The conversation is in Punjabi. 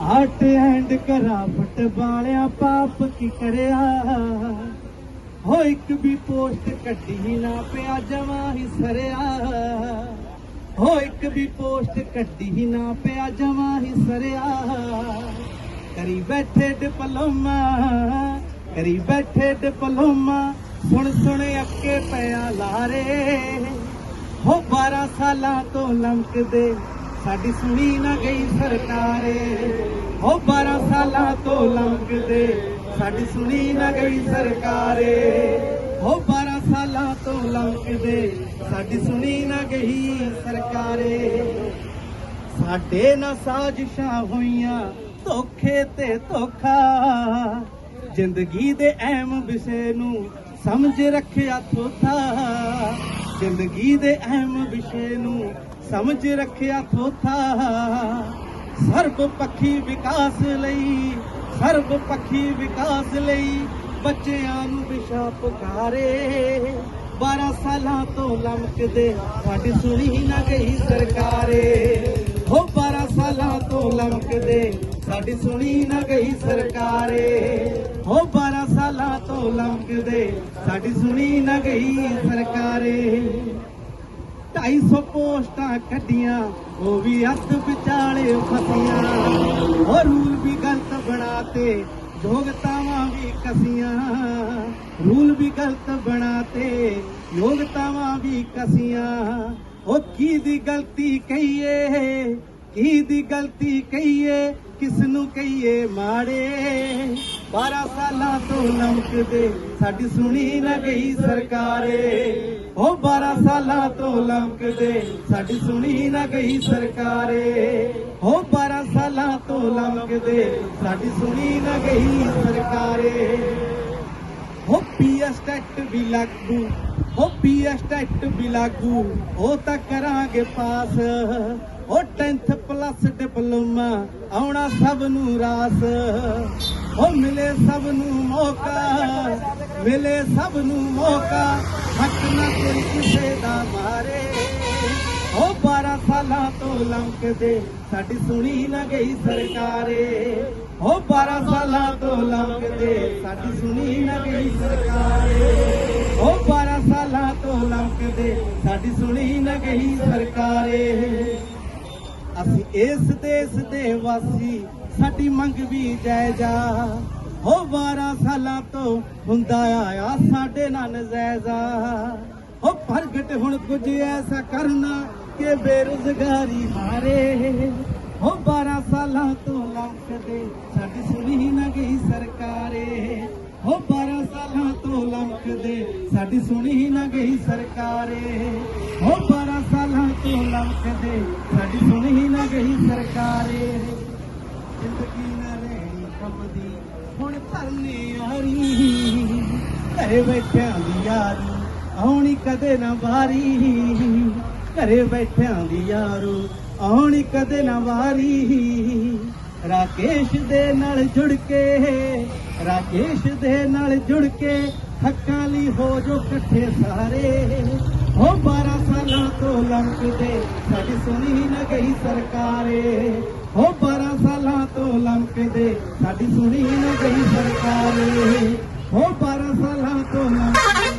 ਆਰਟ ਐਂਡ ਕਰਾਫਟ ਵਾਲਿਆ ਪਾਪ ਕੀ ਕਰਿਆ? ਹੋ ਇੱਕ ਵੀ ਪੋਸਟ ਕੱਢੀ ਨਾ ਪਿਆ, ਜਮਾ ਹੀ ਸਰਿਆ। ਹੋ ਇੱਕ ਵੀ ਪੋਸਟ ਕੱਢੀ ਨਾ ਪਿਆ, ਜਮਾ ਹੀ ਸਰਿਆ। ਕਰੀ ਬੈਠੇ ਡਿਪਲੋਮਾ, ਕਰੀ ਬੈਠੇ ਡਿਪਲੋਮਾ, ਸੁਣ ਸੁਣ ਅੱਕੇ ਪਿਆ ਲਾਰੇ। ਹੋ 12 ਸਾਲਾਂ ਤੋਂ ਲੰਕਦੇ, ਸਾਡੀ ਸੁਣੀ ਨਾ ਗਈ ਸਰਕਾਰੇ। ਸਾਲਾਂ ਤੋਂ ਸਾਡੀ ਸੁਣੀ ਨਾ ਗਈ ਸਰਕਾਰੇ। ਹੋ 12 ਸਾਲਾਂ ਤੋਂ ਲੰਕਦੇ ਸਾਡੀ ਸੁਣੀ ਨਾ ਗਈ ਸਰਕਾਰੇ। ਸਾਡੇ ਨਾਲ ਸਾਜ਼ਿਸ਼ਾਂ ਹੋਈਆਂ ਧੋਖੇ ਤੇ ਧੋਖਾ। ਜ਼ਿੰਦਗੀ ਦੇ ਅਹਿਮ ਵਿਸ਼ੇ ਨੂੰ ਸਮਝ ਰੱਖਿਆ ਥੋਥਾ। ਜ਼ਿੰਦਗੀ ਦੇ ਅਹਿਮ ਵਿਸ਼ੇ ਨੂੰ ਸਮਝ ਰੱਖਿਆ ਥੋਥਾ। ਸਰਬ ਪੱਖੀ ਵਿਕਾਸ ਲਈ ਸਰਬ ਪੱਖੀ ਵਿਕਾਸ ਲਈ ਬੱਚਿਆਂ ਨੂੰ ਵਿਸ਼ਾ ਪੁਕਾਰੇ। 12 ਸਾਲਾਂ ਤੋਂ ਲਮਕਦੇ ਸਾਡੀ ਸੁਣੀ ਨਾ ਗਈ ਸਰਕਾਰੇ। ਹੋ 12 ਸਾਲਾਂ ਤੋਂ ਲਮਕਦੇ ਸਾਡੀ ਸੁਣੀ ਨਾ ਗਈ ਸਰਕਾਰੇ। ਹੋ 12 ਸਾਲਾਂ ਤੋਂ ਲਮਕਦੇ ਸਾਡੀ ਸੁਣੀ ਨਾ ਗਈ ਸਰਕਾਰੇ। 250 ਪੋਸਟਾਂ ਕੱਢੀਆਂ, ਉਹ ਵੀ ਅੱਧ ਵਿਚਾਲੇ ਫਸੀਆਂ। ਉਹ ਰੂਲ ਯੋਗਤਾਵਾਂ ਵੀ ਕਸੀਆਂ ਰੂਲ ਵੀ ਗਲਤ ਬਣਾਤੇ ਯੋਗਤਾਵਾਂ ਵੀ ਕਸੀਆਂ ਉਹ ਕੀ ਦੀ ਗਲਤੀ ਕਹੀਏ, ਕੀ ਦੀ ਗਲਤੀ ਕਹੀਏ, ਕਿਸ ਨੂੰ ਕਹੀਏ ਮਾੜੇ। 12 ਸਾਲਾਂ ਤੋਂ ਲਮਕਦੇ ਸਾਡੀ ਸੁਣੀ ਨਾ ਗਈ ਸਰਕਾਰੇ। ਸਾਲਾਂ ਤੋਂ ਲਮਕਦੇ ਸਾਡੀ ਸੁਣੀ ਨਾ ਗਈ ਸਰਕਾਰੇ। ਉਹ 12 ਸਾਲਾਂ ਤੋਂ ਲਮਕਦੇ ਸਾਡੀ ਸੁਣੀ ਨਾ ਗਈ ਸਰਕਾਰੇ। ਹੋ ਪੀਐਸ ਟੈਟ ਵੀ ਲਾਗੂ, ਹੋ ਪੀਐਸ ਟੈਟ ਵੀ ਲਾਗੂ ਉਹ ਤਾਂ ਕਰਾਂਗੇ ਪਾਸ। ਉਹ 10th ਪਲੱਸ ਡਿਪਲੋਮਾ, ਆਉਣਾ ਸਭ ਨੂੰ ਰਾਸ। ਉਹ ਮਿਲੇ ਸਭ ਨੂੰ ਮੌਕਾ, ਮਿਲੇ ਸਭ ਨੂੰ ਮੌਕਾ, ਹੱਕ ਨਾ ਕੋਈ ਸਾਲਾਂ ਤੋਂ ਸਾਡੀ ਸੁਣੀ ਨਾ ਗਈ ਸਰਕਾਰੇ। ਉਹ 12 ਸਾਲਾਂ ਤੋਂ ਲੰਕਦੇ ਸਾਡੀ ਸੁਣੀ ਨਾ ਗਈ ਸਰਕਾਰੇ। ਉਹ 12 ਸਾਲਾਂ ਤੋਂ ਲੰਕਦੇ ਸਾਡੀ ਸੁਣੀ ਨਾ ਗਈ ਸਰਕਾਰੇ। ਅਸੀਂ ਇਸ ਦੇਸ਼ ਦੇ ਵਾਸੀ, ਸਾਡੀ ਮੰਗ ਵੀ ਜਾਇਜ਼ਾ। ਹੋ 12 ਸਾਲਾਂ ਤੋਂ ਹੁੰਦਾ ਆਇਆ ਸਾਡੇ ਨਾਲ ਨਜ਼ਾਇਜ਼ਾ। ਹੋ ਪ੍ਰਗਟ ਹੁਣ ਕੁਝ ਐਸਾ ਕਰਨਾ ਕਿ ਬੇਰੁਜ਼ਗਾਰੀ ਮਾਰੇ ਹੋ 12 ਸਾਲਾਂ ਤੋਂ ਲੰਕਦੇ ਸਾਡੀ ਸੁਣੀ ਨਾ ਗਈ ਸਰਕਾਰੇ। ਹੋ 12 ਸਾਲਾਂ ਤੋਂ ਲੰਕਦੇ ਸਾਡੀ ਸੁਣੀ ਨਾ ਗਈ ਸਰਕਾਰੇ। ਹੋ 12 ਸਾਲਾਂ ਤੋਂ ਲੰਕਦੇ ਸਾਡੀ ਸੁਣੀ ਨਾ ਗਈ ਸਰਕਾਰੇ। ਜ਼ਿੰਦਗੀ ਨਾ ਰਹਿਣੀ ਕੰਮਦੀ ਹੁਣ ਧਰਨੇ ਯਾਰੀ ਘਰੇ ਬੈਠਿਆਂ ਦੀ ਯਾਰੀ, ਆਉਣੀ ਕਦੇ ਨਾ ਵਾਰੀ। ਘਰੇ ਬੈਠਿਆਂ ਦੀ ਯਾਰੋ ਆਉਣੀ ਕਦੇ ਨਾ ਵਾਰੀ। ਰਾਕੇਸ਼ ਦੇ ਨਾਲ ਜੁੜ ਕੇ, ਰਾਕੇਸ਼ ਦੇ ਨਾਲ ਜੁੜ ਕੇ ਹੱਕਾਂ ਲਈ ਹੋ ਜੋ ਇਕੱਠੇ ਸਾਰੇ। ਹੋ 12 ਸਾਲਾਂ ਤੋਂ ਲੰਕਦੇ ਸਾਡੀ ਸੁਣੀ ਨਾ ਗਈ ਸਰਕਾਰੇ। ਹੋ 12 ਸਾਲਾਂ ਤੋਂ ਲੰਕਦੇ ਸਾਡੀ ਸੁਣੀ ਨਾ ਗਈ ਸਰਕਾਰੇ। ਹੋ 12 ਸਾਲਾਂ ਤੋਂ ਲੰਕਦੇ